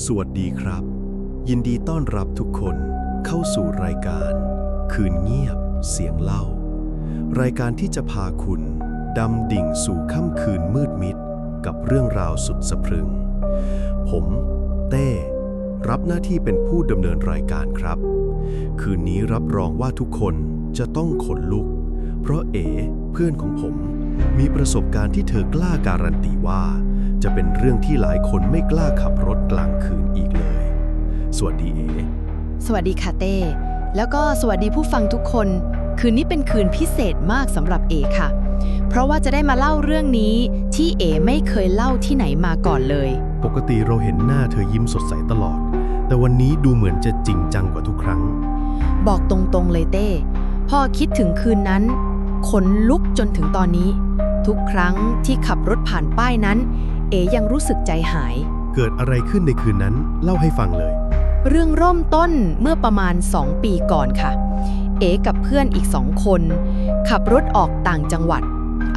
สวัสดีครับ ยินดีต้อนรับทุกคนเข้าสู่รายการ คืนเงียบ เสียงเล่า รายการที่จะพาคุณดำดิ่งสู่ค่ำคืนมืดมิด กับเรื่องราวสุดสะพรึง ผม เต้ รับหน้าที่เป็นผู้ดำเนินรายการครับ คืนนี้รับรองว่าทุกคนจะต้องขนลุก เพราะเอ๋เพื่อนของผม มีประสบการณ์ที่เธอกล้าการันตีว่า จะเป็นเรื่องที่หลายคนไม่กล้าขับรถกลางคืนอีกเลย สวัสดีเอ๋สวัสดีค่ะเต้ แล้วก็สวัสดีผู้ฟังทุกคน คืนนี้เป็นคืนพิเศษมากสำหรับเอค่ะ เพราะว่าจะได้มาเล่าเรื่องนี้ที่เอไม่เคยเล่าที่ไหนมาก่อนเลย ปกติเราเห็นหน้าเธอยิ้มสดใสตลอด แต่วันนี้ดูเหมือนจะจริงจังกว่าทุกครั้ง บอกตรงๆเลยเต้ พอคิดถึงคืนนั้นขนลุกจนถึงตอนนี้ ทุกครั้งที่ขับรถผ่านป้ายนั้น เอยังรู้สึกใจหาย เกิดอะไรขึ้นในคืนนั้น เล่าให้ฟังเลย เรื่องเริ่มต้นเมื่อประมาณ 2 ปีก่อนค่ะ เอกับเพื่อนอีกสองคน ขับรถออกต่างจังหวัด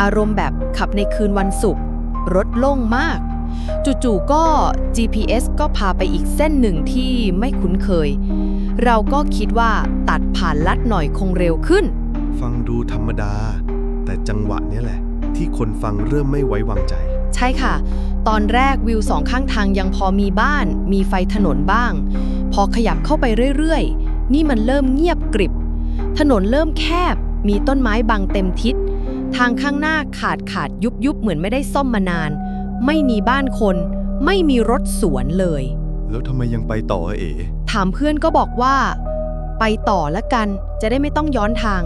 อารมณ์แบบขับในคืนวันศุกร์รถโล่งมาก จู่ๆก็ GPS ก็พาไปอีกเส้นหนึ่งที่ไม่คุ้นเคย เราก็คิดว่าตัดผ่านลัดหน่อยคงเร็วขึ้น ฟังดูธรรมดา แต่จังหวะเนี้ยแหละ ที่คนฟังเริ่มไม่ไว้วางใจ ใช่ค่ะ ตอนแรกวิวสองข้างทางยังพอมีบ้าน มีไฟถนนบ้าง พอขยับเข้าไปเรื่อยๆ นี่มันเริ่มเงียบกริบ ถนนเริ่มแคบ มีต้นไม้บังเต็มทิศ ทางข้างหน้าขาดขาดยุบยุบเหมือนไม่ได้ซ่อมมานาน ไม่มีบ้านคน ไม่มีรถสวนเลย แล้วทำไมยังไปต่อเอ๋ถามเพื่อนก็บอกว่า ไปต่อละกัน จะได้ไม่ต้องย้อนทาง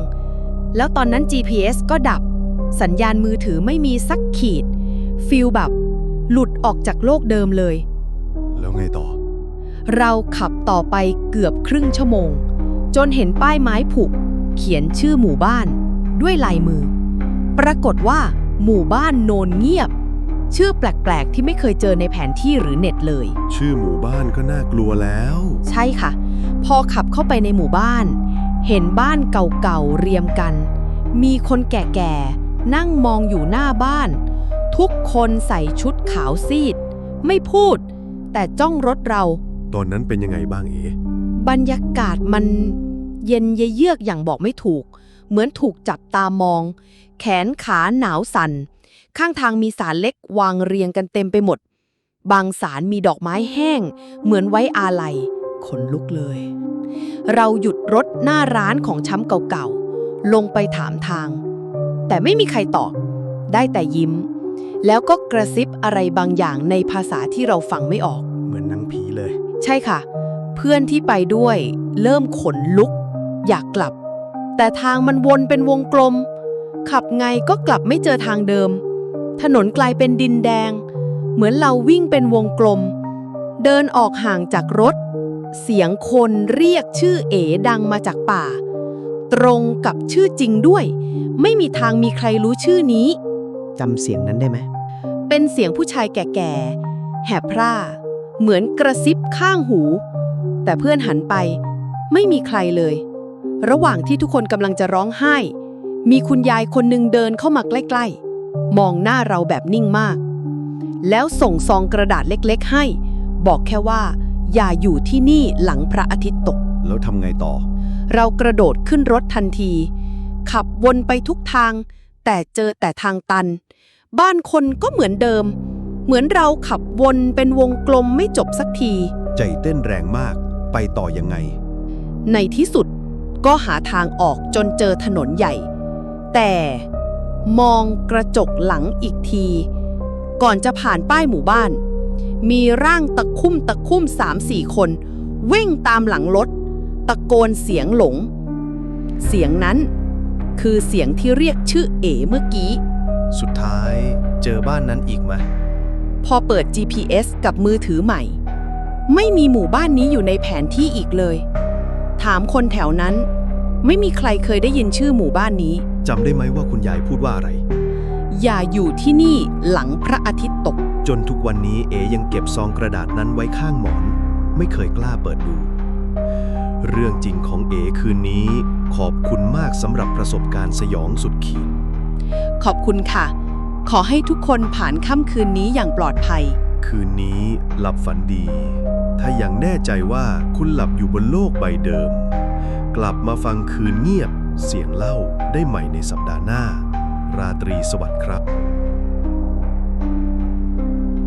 แล้วตอนนั้น GPS ก็ดับ สัญญาณมือถือไม่มีสักขีด ฟิลแบบ หลุดออกจากโลกเดิมเลย แล้วไงต่อ เราขับต่อไปเกือบครึ่งชั่วโมง จนเห็นป้ายไม้ผุ เขียนชื่อหมู่บ้าน ด้วยลายมือ ปรากฏว่า หมู่บ้านโนนเงียบ ชื่อแปลกๆ ที่ไม่เคยเจอในแผนที่หรือเน็ตเลย ชื่อหมู่บ้านก็น่ากลัวแล้ว ใช่ค่ะ พอขับเข้าไปในหมู่บ้าน เห็นบ้านเก่าๆเรียมกัน มีคนแก่ๆ นั่งมองอยู่หน้าบ้าน ทุกคนใส่ชุดขาวซีด ไม่พูด แต่จ้องรถเรา ตอนนั้นเป็นยังไงบ้างเอ๋บรรยากาศมันเย็นเยือกอย่างบอกไม่ถูก เหมือนถูกจับตามอง แขนขาหนาวสัน่น ข้างทางมีสารเล็กวางเรียงกันเต็มไปหมด บางสารมีดอกไม้แห้ง เหมือนไว้อาลัยขนลุกเลย เราหยุดรถหน้าร้านของช้ำเก่าๆ ลงไปถามทาง แต่ไม่มีใครตอบ ได้แต่ยิ้ม แล้วก็กระซิบอะไรบางอย่างในภาษาที่เราฟังไม่ออก เหมือนหนังผีเลย ใช่ค่ะ เพื่อนที่ไปด้วย เริ่มขนลุก อยากกลับ แต่ทางมันวนเป็นวงกลม ขับไงก็กลับไม่เจอทางเดิม ถนนกลายเป็นดินแดง เหมือนเราวิ่งเป็นวงกลม เดินออกห่างจากรถ เสียงคนเรียกชื่อเอ๋ดังมาจากป่า ตรงกับชื่อจริงด้วย ไม่มีทางมีใครรู้ชื่อนี้ จำเสียงนั้นได้ไหม เป็นเสียงผู้ชายแก่ๆ แหบพร่า เหมือนกระซิบข้างหู แต่เพื่อนหันไป ไม่มีใครเลย ระหว่างที่ทุกคนกำลังจะร้องไห้ มีคุณยายคนหนึ่งเดินเข้ามาใกล้ๆ มองหน้าเราแบบนิ่งมาก แล้วส่งซองกระดาษเล็กๆ ให้ บอกแค่ว่า อย่าอยู่ที่นี่หลังพระอาทิตย์ตก แล้วทำไงต่อ เรากระโดดขึ้นรถทันที ขับวนไปทุกทาง แต่เจอแต่ทางตัน บ้านคนก็เหมือนเดิม เหมือนเราขับวนเป็นวงกลมไม่จบสักที ใจเต้นแรงมาก ไปต่อยังไง ในที่สุดก็หาทางออกจนเจอถนนใหญ่ แต่มองกระจกหลังอีกที ก่อนจะผ่านป้ายหมู่บ้าน มีร่างตะคุ่มตะคุ่มสามสี่คน วิ่งตามหลังรถ ตะโกนเสียงหลง เสียงนั้นคือเสียงที่เรียกชื่อเอ๋เมื่อกี้ สุดท้ายเจอบ้านนั้นอีกไหม พอเปิด GPS กับมือถือใหม่ ไม่มีหมู่บ้านนี้อยู่ในแผนที่อีกเลย ถามคนแถวนั้น ไม่มีใครเคยได้ยินชื่อหมู่บ้านนี้ จำได้ไหมว่าคุณยายพูดว่าอะไร อย่าอยู่ที่นี่หลังพระอาทิตย์ตก จนทุกวันนี้เอยังเก็บซองกระดาษนั้นไว้ข้างหมอน ไม่เคยกล้าเปิดดู เรื่องจริงของเอคืนนี้ ขอบคุณมากสำหรับประสบการณ์สยองสุดขีด ขอบคุณค่ะ ขอให้ทุกคนผ่านค่ำคืนนี้อย่างปลอดภัย คืนนี้หลับฝันดี ถ้ายังแน่ใจว่าคุณหลับอยู่บนโลกใบเดิม กลับมาฟังคืนเงียบ เสียงเล่าได้ใหม่ในสัปดาห์หน้า ราตรีสวัสดิ์ครับ